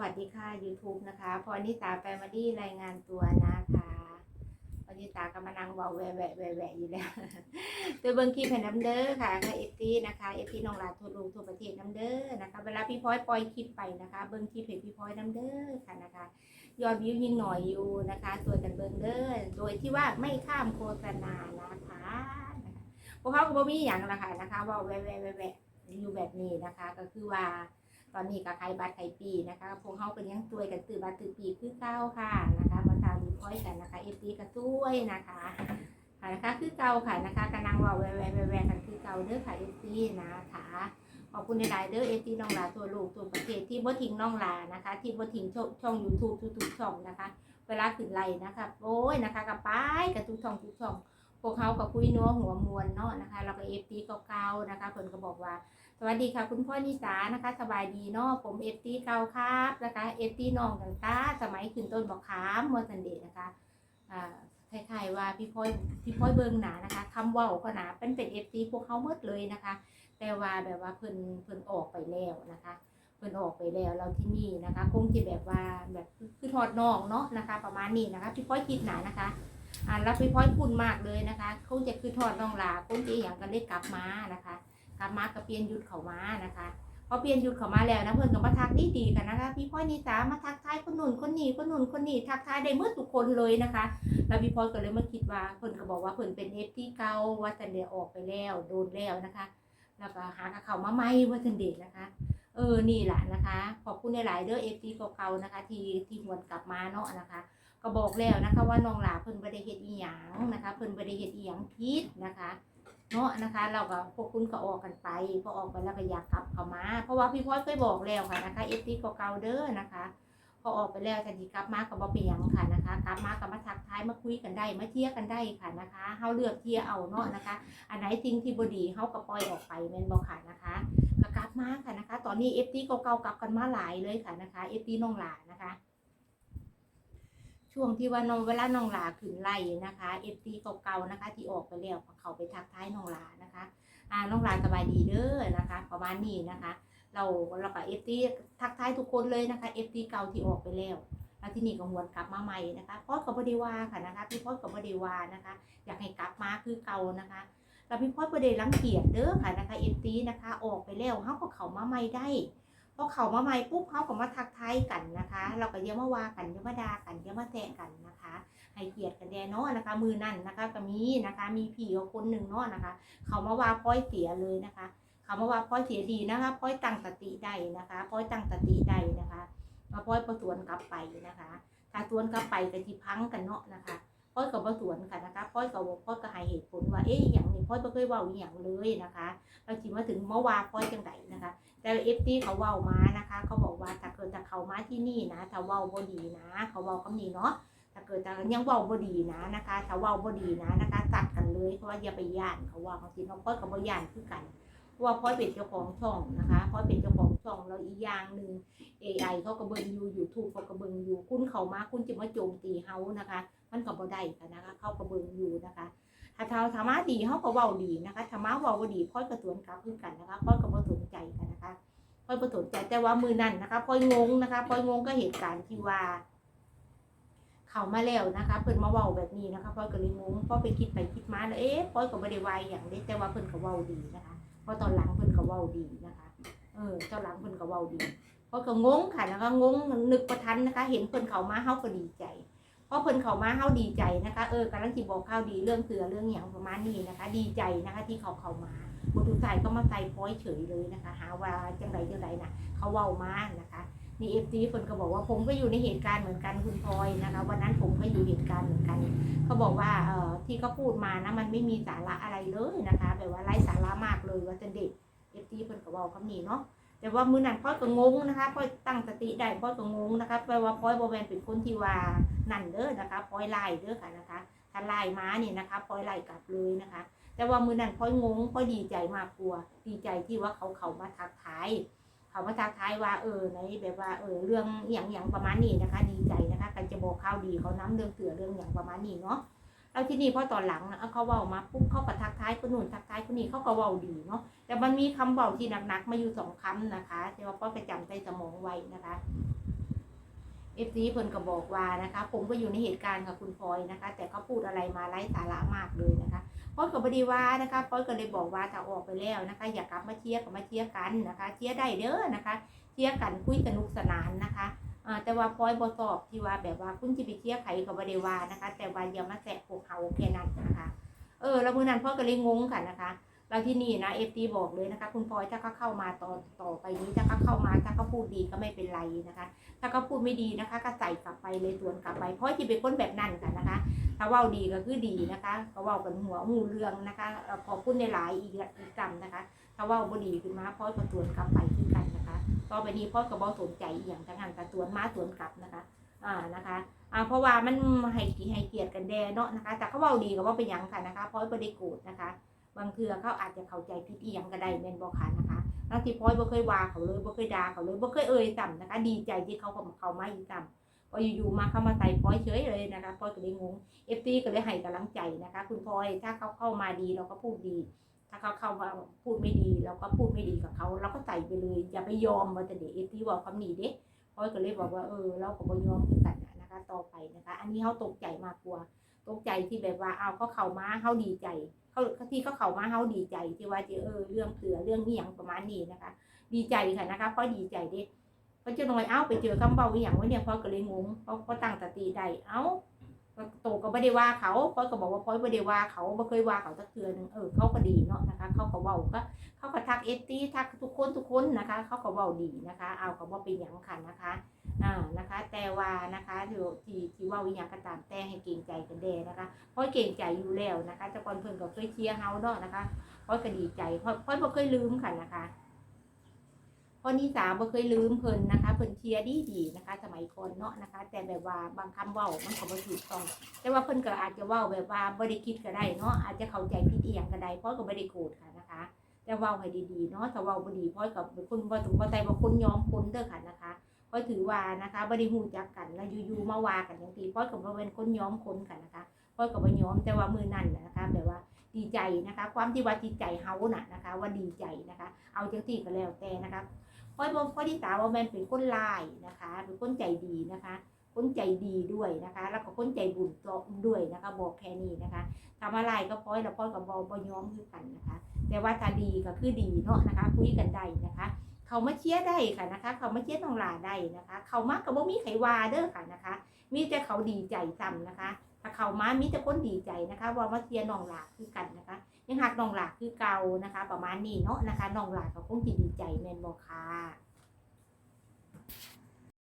วัสดีค่ะ YouTube นะคะพรนิตาแฟมิลี่รายงานตัวนะคะพรนิตากำลังนั่งบาแหวแหวะแหวะแวะอยู่แล้วตัวเบิ้งคลิปให้น้ำเด้อค่ะค่ะเอฟซีนะคะเอฟซีนองหลาทั่วโลกทั่วประเทศน้ำเด้อนะคะ เวลาพี่พลอยปล่อยคลิปไปนะคะ เบิ้งคลิปให้พี่พลอยน้ำเด้อค่ะนะคะยอดวิวยิ่งหน่อยอยู่นะคะส่วนกันเบิ้งเด้อโดยที่ว่าไม่ข้ามโฆษณานะคะนะคะพวกเขาก็บ่มีอย่างละค่ะนะคะว่าแวะแหวะแหวะแหวะอยู่แบบนี้นะคะ ก็คือว่า ตอนนี้ก็ใครบัตรใครปีนะคะพวกเขาเป็นยังตัวยกันตื่นบัตรตื่นปีคือเก้าค่ะนะคะมาตามดีค่อยกันนะคะเอฟซีก็ช่วยนะคะค่ะนะคะคือเก่าค่ะนะคะกำลังว่าแวแวแวแวกันคือเก่าเด้อค่ะเอฟซีนะคะขอบคุณในหลายเด้อเอฟซีน้องหลาทั่วโลกทั่วประเทศที่บ่ทิ้งน้องหลานะคะ ที่บ่ทิ้งช่องยูทูบทุกๆช่องนะคะเวลาขึ้นไลน์นะคะโอ้ยนะคะกับป้ายกับทุกช่องทุกช่องพวกเขากับคุยนัวหัวมวลเนาะนะคะแล้วก็เอฟซีเก่าๆนะคะเพิ่นก็บอกว่า สวัสดีค่ะ คุณพ่อนิสานะคะ สบายดีเนาะผมเอฟตีเก่าครับนะคะเอฟตีน้องกันตาสมัยขึ้นต้นบอกขามเมื่อสันเดย์นะคะอ่าคล้ายๆว่าพี่พ่อยพี่พ่อยเบิงหนานะคะคำว่าก็หนาเป็นเป็นเอฟตีพวกเขาเมื่เลยนะคะ แต่ว่าแบบว่าเพิ่นเพิ่นออกไปแล้วนะคะเพิ่นออกไปแล้วเราที่นี่นะคะ คงจะแบบว่าแบบคือทอดนองเนาะนะคะ ประมาณนี้นะคะ พี่พ่อยคิดหนานะคะอ่าแล้วพี่พ่อยพูดมากเลยนะคะคงจะคือทอดน้องลาคงจะอหย่างกันเล็กกลับมานะคะ กลับมากับเปลี่ยนยุดเขามานะคะพอเปลี่ยนยุดเขามาแล้วนะเพื่อนก็มาทักดีดีๆกันนะคะพี่พ่อยนิสามาทักทายคนหนุนคนหนีคนหนุนคนหนีทักทายได้เมื่อทุกคนเลยนะคะแล้วพี่พ่อยก็เลยมาคิดว่าเพื่อนก็บอกว่าเพื่อนเป็นเอฟที่เก่าว่าจันเดียออกไปแล้วโดนแล้วนะคะ แล้วก็หากับเขามาใหม่ว่าจันเดนะคะเออ นี่แหละนะคะ ขอบคุณในหลายๆเด้อเอฟซีเก่าๆนะคะ ที่ที่หวนกลับมาเนาะนะคะ ก็บอกแล้วนะคะว่าน้องหลาเพิ่นบ่ได้เฮ็ดอีหยังนะคะ เพิ่นบ่ได้เฮ็ดอีหยังผิดนะคะ เนาะนะคะ เราก็พวกคุณก็ออกกันไปพอออกไปแล้วก็อยากกลับเข้ามา เพราะว่าพี่พอยเคยบอกแล้วค่ะนะคะเอฟซีเก่าๆเด้อนะคะ พอออกไปแล้วทันทีกลับมาก็บ่เป็นหยังค่ะนะคะ กลับมาก็มาทักทายมาคุยกันได้มาเที่ยกันได้ค่ะนะคะเฮาเลือกเที่ยเอาเนาะนะคะ อันไหนสิ่งที่บดีเฮาก็ปล่อยออกไปแม่นบ่ค่ะนะคะก็กลับมาค่ะนะคะ ตอนนี้เอฟซีเก่าๆกลับกันมาหลายเลยค่ะนะคะเอฟซีน้องหลานะคะ ช่วงที่ว่าน้องเวลาน้องหลาขึ้นไล่นะคะเอฟซีเก่าๆนะคะ ที่ออกไปแล้วเขาไปทักท้ายน้องหลานะคะอ่าน้องหลาสบายดีเด้อนะคะ ประมาณนี้นะคะ เราเราก็เอฟซีทักท้ายทุกคนเลยนะคะเอฟซีเก่าที่ออกไปแล้วแล้วที่นี่ก็หวนกลับมาใหม่นะคะพอดกับบดีวาค่ะนะคะพี่พอดกับบดีวานะคะ อยากให้กลับมาคือเก่านะคะแล้วพี่พอดบดีรังเกียจเด้อค่ะนะคะเอฟซีนะคะ ออกไปแล้วเขาก็เขามาใหม่ได้ พอเขามาใหม่ปุ๊บเขาก็มาทักทายกันนะคะ เราก็เยามาว่ากันเยามาด่ากันเยามาแซะกันนะคะ ให้เกียรติกันแดเนาะนะคะ มือนั่นนะคะก็มีนะคะ มีผีคนหนึ่งเนาะนะคะ เขามาว่าพ้อยเสียเลยนะคะเขามาว่าพ้อยเสียดีนะคะพ้อยตั้งสติได้นะคะพ้อยตั้งสติได้นะคะมาพ้อยประสวนกลับไปนะคะ ถ้าสวนกลับไปก็ที่พังกันเนาะนะคะ พ้อยกับประสวนกันนะคะพ้อยกับพ้อยก็ให้เหตุผลว่าเอ๊ะอย่างนี้พ้อยไม่เคยเว่าอหย่างเลยนะคะเราจิมาถึงเมื่อวานพ้อยจังไดนะคะ แต่เอฟซีเขาเว้ามานะคะ เขาบอกว่าถ้าเกิดจะเขามาที่นี่นะถ้าเว้าบ่ดีนะ เขาเว้าคำนี้เนาะถ้าเกิดจะยังเว้าบ่ดีนะนะคะถ้าเว้าบ่ดีนะนะคะตัดกันเลยเพราะว่าอย่าไปย่านเขาว่าบางทีน้องพ้อยกับบ่ย่านคือกันว่าพ้อยเป็นเจ้าของช่องนะคะพ้อยเป็นเจ้าของ ช่องแล้วอีกอย่างหนึ่ง AI เขาก็เบิ่งอยู่ YouTube เขาก็เบิ่งอยู่ คุณเขามาคุณจะมาโจมตีเฮานะคะ มันก็บ่ได้ค่ะนะคะ เขาก็เบิ่งอยู่นะคะ ถ้าเทาธรรมะดีเฮาก็เว้าดีนะคะธรรมะเว้าบ่ดีพ้อยก็สวนกลับคือกันนะคะพ้อยก็บ่สนใจกันนะคะพ้อยบ่สนใจแต่ว่ามือนั้นนะคะพ้อยงงนะคะพ้อยงงก็เหตุการณ์ที่ว่าเขามาแล้วนะคะเพิ่นมาเว้าแบบนี้นะคะพ่อยก็เลยงงพ่อไปคิดไปคิดมาแล้วเอ๊ะพ่อยก็บ่ได้วายอย่างนี้แต่ว่าเพิ่นก็เว้าดีนะคะเพราะตอนหลังเพิ่นก็เว้าดีนะคะ เออตอนหลังเพิ่นก็เว้าดีเพ่อยก็งงค่ะแล้วก็งงนึกประทันนะคะ เห็นเพิ่นเขามาเฮาก็ดีใจเพอเพิ่นเขามาเฮาดีใจนะคะเออกำลังสิบอกข่าวดีเรื่องเสือเรื่องหยังประมาณนี้นะคะ ดีใจนะคะ ที่เขาเข้ามาบ่ทุกสายก็มาใส่พ้อยเฉยเลยนะคะ หาว่าจังไดจังไดน่ะเขาเว้ามานะคะนี่เอฟซีคนก็บอกว่าผมก็อยู่ในเหตุการณ์เหมือนกันคุณพลอยนะคะวันนั้นผมก็อยู่เหตุการณ์เหมือนกันเขาบอกว่าเอ่อที่เขาพูดมานะมันไม่มีสาระอะไรเลยนะคะแบบว่าไร้สาระมากเลยว่าจะเด็ก เอฟซีคนก็บอกคำนี้เนาะแต่ว่ามือนั้นพ่อยก็งงนะคะพ่อยตั้งสติได้พ่อยก็งงนะคะแปลว่าพ่อยบแมนเป็นคนที่ว่านั่นเด้อนะคะพ่อยไล่เด้อค่ะนะคะถ้าไล่ม้าเนี่ยนะคะพ่อยไล่กลับเลยนะคะ แต่ว่ามือนั้นพ่อยงงพ่อยดีใจมากกลัว ดีใจที่ว่าเขาเขามาทักทายเขามาทักทายว่าเออในแบบว่าเออเรื่องอย่างอย่างประมาณนี้นะคะ ดีใจนะคะกันจะบอกข่าวดีเขาน้ำเรื่องเสือเรื่องอย่างประมาณนี้เนาะ แล้วที่นี่พอตอนหลังนะเขาเว้ามาปุ๊บเขาก็ทักท้ายคนนู้นทักท้ายคนนี้เขาก็เว้าดีเนาะแต่มันมีคำเว้าที่หนักๆมาอยู่สองคำนะคะแต่ว่าพ่อประจำใจสมองไว้นะคะเอฟซีเพิ่นก็บอกว่านะคะ ผมก็อยู่ในเหตุการณ์กับคุณพลอยนะคะ แต่เขาพูดอะไรมาไร้สาระมากเลยนะคะพอยก็บดีว่านะคะพอยก็เลยบอกว่าถ้าออกไปแล้วนะคะ อย่ากลับมาเชียร์กับมาเชียร์กันนะคะเชียร์ได้เด้อนะคะเชียร์กันคุยสนุกสนานนะคะ แต่ว่าพลอยบอตอบที่ว่าแบบว่าคุณจะไปเชียร์ใครกับบดีว่านะคะ แต่ว่าอย่ามาแสะพวกเขาแค่นั้นนะคะ เออ แล้วมื่อนั้นพ่อก็เลยงงค่ะนะคะแล้วที่นี่นะเอฟตีบอกเลยนะคะ คุณพลอยถ้าเขาเข้ามาต่อต่อไปนี้ถ้าเขาเข้ามาถ้าเขาพูดดีก็ไม่เป็นไรนะคะ ถ้าเขาพูดไม่ดีนะคะก็ใส่กลับไปเลยสวนกลับไปเพราะที่เป็นคนแบบนั้นค่ะนะคะถ้าว่าดีก็คือดีนะคะก็เว่ากันหัวหมูเรื่องนะคะเอ่อขอบคุณในหลายอีกอีกกรรมนะคะ ถ้าว่าบดีขึ้นมาพ่อยก็สวนกลับไปคือกัน นะคะต่อไปนี้พ่อยก็บ่สนใจอย่างทั้งนั้นแต่สวนมาสวนกลับนะคะ อ่านะคะอ่าเพราะว่ามันให้กี่ให้เกียรติกันแดเนาะนะคะ แต่เขาเว้าดีก็ว่าเป็นยังค่ะนะคะเพราะบ่ได้โกรธนะคะ บางเทือเขาอาจจะเข้าใจผิดอีหยังก็ได้แมนบ่ค่ะนะคะบางทีพ้อยบ่เคยว่าเขาเลยบ่เคยด่าเขาเลยบ่เคยเอ่ยซ้ำนะคะ ดีใจที่เขาเข้ามาอีกซ้ำพออยู่ๆมาเข้ามาใส่พ้อยเฉยเลยนะคะพ้อยก็เลยงง FT ก็เลยให้กำลังใจนะคะ คุณพลอยถ้าเขาเข้ามาดีเราก็พูดดี ถ้าเขาเข้ามาพูดไม่ดีเราก็พูดไม่ดีกับเขาเราก็ใส่ไปเลยอย่าไปยอมว่าแต่เด็ก FT บอกคำนี้เด้พ้อก็เลยบอกว่าเออเราก็บ่ยอมคือกันน่ะนะคะ ต่อไปนะคะ อันนี้เขาตกใจมากกว่าตกใจที่แบบว่าเอาเขาเข้ามาเขาดีใจเขาที่เขาเข้ามาเขาดีใจที่ว่าจะเออเรื่องเสือเรื่องนี้อย่างประมาณนี้นะคะ ดีใจค่ะนะคะเพราะดีใจเด็กเพราะเจะน้อยเอ้าไปเจอคำเบาอย่างวะเนี่ยพ่อก็เลยงงเพราะเขาตั้งสติได้เอ้า โตก็ไม่ได้ว่าเขาพ่อก็บอกว่าพ่อไม่ได้ว่าเขาไม่เคยว่าเขาสักเทือหนึงเออเขาก็ดีเนาะนะคะ เขาก็เบาก็เขาก็ทักเอฟตีทักทุกคนทุกคนนะคะ เขาก็เบาดีนะคะ เอาก็บ่เป็นอย่างค่ะนะคะอ่านะคะ แต่ว่านะคะที่ที่ที่ว่าวิญญาณก็ตามแต่ให้เกรงใจกันแดนะคะพราะเก่งใจอยู่แล้วนะคะแต่ก่อนเพิ่นก็เคยเชียร์เฮาเนาะนะคะพราะก็ดีใจพราะเพราะบ่เคยลืมค่ะนะคะ พราะนิสาบ่เคยลืมเพิ่นนะคะเพิ่นเชียดีดีนะคะ สมัยก่อนเนาะนะคะ แต่แบบว่าบางคำเว้ามันก็บ่ถูกต้อง แต่ว่าเพิ่นก็อาจจะเว้าแบบว่าบ่ได้คิดก็ได้เนาะอาจจะเข้าใจผิดอีหยังก็ได้เพราะก็บ่ได้โกรธค่ะนะคะ แต่เว้าให้ดีๆเนาะถ้าเว้าบ่ดีเพราะก็เป็นคนบ่ถูกบ่ใจบ่คนยอมคนเด้อค่ะนะคะพราะถือว่านะคะบ่ได้ฮู้จักกันแล้วอยู่ๆมาว่ากันจังซี่เพราะก็บ่เป็นคนยอมคนค่ะนะคะพ่อยก็บ่ยอมแต่ว่ามือนั่นนะนะคะแบบว่าดีใจนะคะ ความที่ว่าจิตใจเฮาน่ะนะคะ ว่าดีใจนะคะ เอาจังซี่ก็แล้วแต่นะคะ พ่อยบ่พ่อที่สาวว่าแมนเป็นคนลายนะคะ เป็นคนใจดีนะคะคนใจดีด้วยนะคะ แล้วก็คนใจบุญด้วยนะคะ บอกแค่นี้นะคะทำอะไรก็พ่อยแล้วพ่อยก็บ่บ่ยอมคือกันนะคะ แต่ว่าถ้าดีก็คือดีเนาะนะคะคุยกันได้นะคะ เขามาเชียร์ได้ค่ะนะคะ เขามาเชียร์น้องลาได้นะคะ เขามาก็บ่มีไขว่าเด้อค่ะนะคะ มีแต่เขาดีใจซ้ำนะคะ ถ้าเขามามีแต่คนดีใจนะคะว่ามาเชียร์น้องหลาคือกันนะคะ ยังหักน้องหลาคือเก่านะคะ ประมาณนี้เนาะนะคะน้องหลาก็คงดีใจแม่นบอกค่ะ